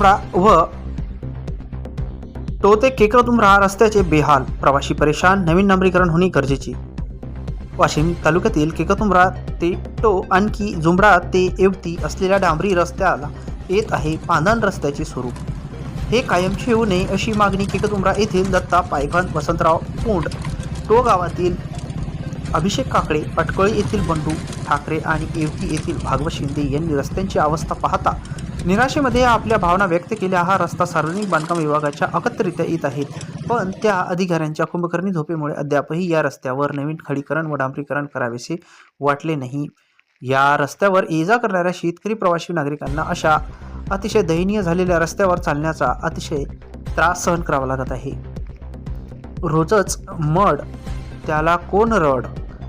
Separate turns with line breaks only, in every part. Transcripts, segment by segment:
तुमरा व तो ते केकतुंबरा रस्त्याचे बेहाल. प्रवासी परेशान नवीन डांबरीकरण होणे गरजेचे. वाशिम तालुक्यातील केकतुंबरा ते टो आणखी जुमरा ते येवती असलेल्या डांबरी रस्त्याला येत आहे पांधण रस्त्याचे स्वरूप. हे कायमचे होऊ नये अशी मागणी केकतुमरा येथील दत्ता पायघन वसंतराव पोंड टो गावातील अभिषेक काकडे अटकळी येथील बंडू ठाकरे आणि येवती येथील भागवत शिंदे यांनी रस्त्यांची अवस्था पाहता निराशेमध्ये आपल्या भावना व्यक्त केल्या हा रस्ता सार्वजनिक बांधकाम विभागाच्या अखत्रित्या येत आहेत पण त्या अधिकाऱ्यांच्या कुंभकर्णी झोपेमुळे अद्यापही या रस्त्यावर नवीन खडीकरण व डांबरीकरण करावेसे वाटले नाही. या रस्त्यावर ये जा करणाऱ्या शेतकरी प्रवासी नागरिकांना अशा अतिशय दयनीय झालेल्या रस्त्यावर चालण्याचा अतिशय त्रास सहन करावा लागत आहे. रोजच मड त्याला कोण रड?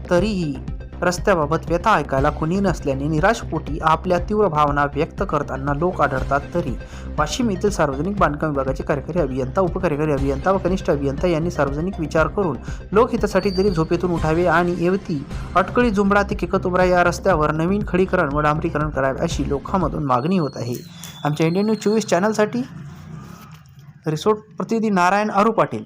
तरीही रस्त्याबाबत व्यथा ऐकायला कुणी नसल्याने निराशपोटी आपल्या तीव्र भावना व्यक्त करताना लोक आढळतात तरी. वाशिम येथील सार्वजनिक बांधकाम विभागाचे कार्यकारी अभियंता उपकार्यकारी अभियंता व कनिष्ठ अभियंता यांनी सार्वजनिक विचार करून लोकहितासाठी तरी झोपेतून उठावे आणि येवती अटकळी जुंबडा ते केकतुबरा या रस्त्यावर नवीन खडीकरण व डांबरीकरण करावे अशी लोकांमधून मागणी होत आहे. आमच्या इंडियन न्यूज चोवीस चॅनलसाठी रिसोर्ट प्रतिनिधी नारायण आरू पाटील.